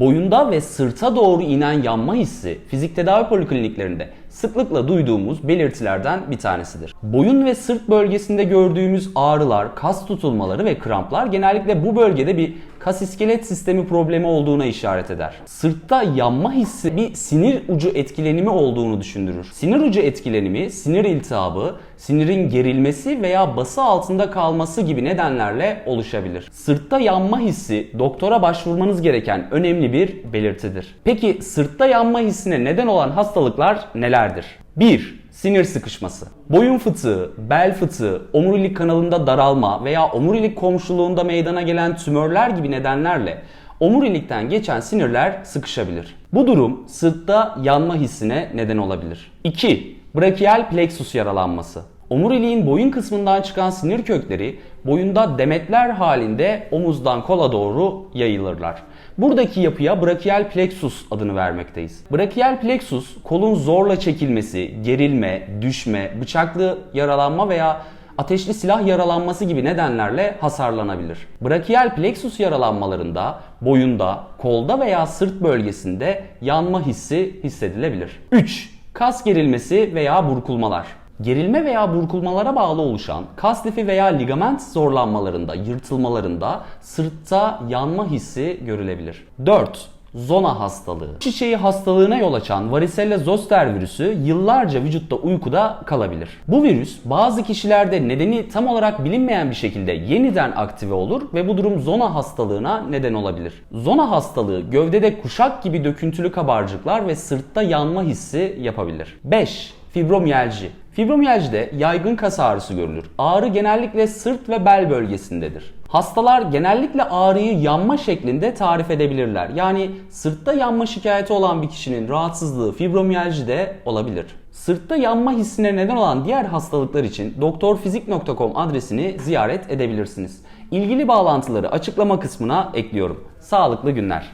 Boyunda ve sırta doğru inen yanma hissi fizik tedavi polikliniklerinde sıklıkla duyduğumuz belirtilerden bir tanesidir. Boyun ve sırt bölgesinde gördüğümüz ağrılar, kas tutulmaları ve kramplar genellikle bu bölgede bir kas iskelet sistemi problemi olduğuna işaret eder. Sırtta yanma hissi bir sinir ucu etkilenimi olduğunu düşündürür. Sinir ucu etkilenimi, sinir iltihabı, sinirin gerilmesi veya bası altında kalması gibi nedenlerle oluşabilir. Sırtta yanma hissi doktora başvurmanız gereken önemli bir belirtidir. Peki sırtta yanma hissine neden olan hastalıklar nelerdir? 1. Sinir sıkışması. Boyun fıtığı, bel fıtığı, omurilik kanalında daralma veya omurilik komşuluğunda meydana gelen tümörler gibi nedenlerle omurilikten geçen sinirler sıkışabilir. Bu durum sırtta yanma hissine neden olabilir. 2. Brachial plexus yaralanması. Omuriliğin boyun kısmından çıkan sinir kökleri boyunda demetler halinde omuzdan kola doğru yayılırlar. Buradaki yapıya brachial plexus adını vermekteyiz. Brachial plexus kolun zorla çekilmesi, gerilme, düşme, bıçaklı yaralanma veya ateşli silah yaralanması gibi nedenlerle hasarlanabilir. Brachial plexus yaralanmalarında boyunda, kolda veya sırt bölgesinde yanma hissi hissedilebilir. 3. Kas gerilmesi veya burkulmalar. Gerilme veya burkulmalara bağlı oluşan kas lifi veya ligament zorlanmalarında, yırtılmalarında sırtta yanma hissi görülebilir. 4. Zona hastalığı. Çiçeği hastalığına yol açan varicella zoster virüsü yıllarca vücutta uykuda kalabilir. Bu virüs bazı kişilerde nedeni tam olarak bilinmeyen bir şekilde yeniden aktive olur ve bu durum zona hastalığına neden olabilir. Zona hastalığı gövdede kuşak gibi döküntülü kabarcıklar ve sırtta yanma hissi yapabilir. 5. Fibromiyalji. Fibromiyajide yaygın kas ağrısı görülür. Ağrı genellikle sırt ve bel bölgesindedir. Hastalar genellikle ağrıyı yanma şeklinde tarif edebilirler. Yani sırtta yanma şikayeti olan bir kişinin rahatsızlığı fibromiyalji de olabilir. Sırtta yanma hissine neden olan diğer hastalıklar için doktorfizik.com adresini ziyaret edebilirsiniz. İlgili bağlantıları açıklama kısmına ekliyorum. Sağlıklı günler.